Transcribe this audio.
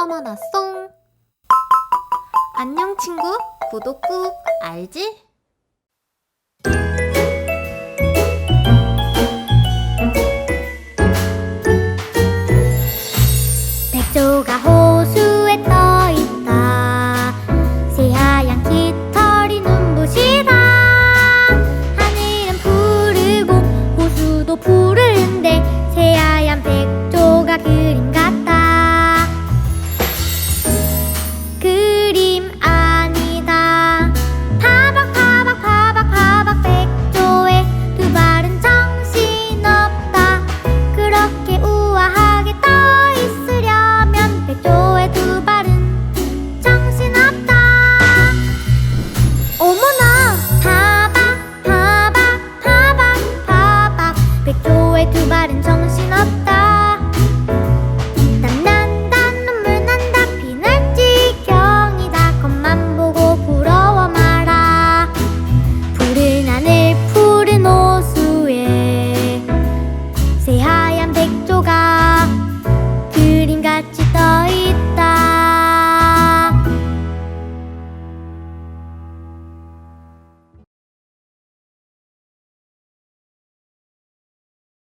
어머나 쏭 안녕 친구. 구독 꾹 알지? 백조가 호수에 떠 있다. 새하얀 깃털이 눈부시다. 하늘은 푸르고 호수도 푸른데 새하얀 백조가 그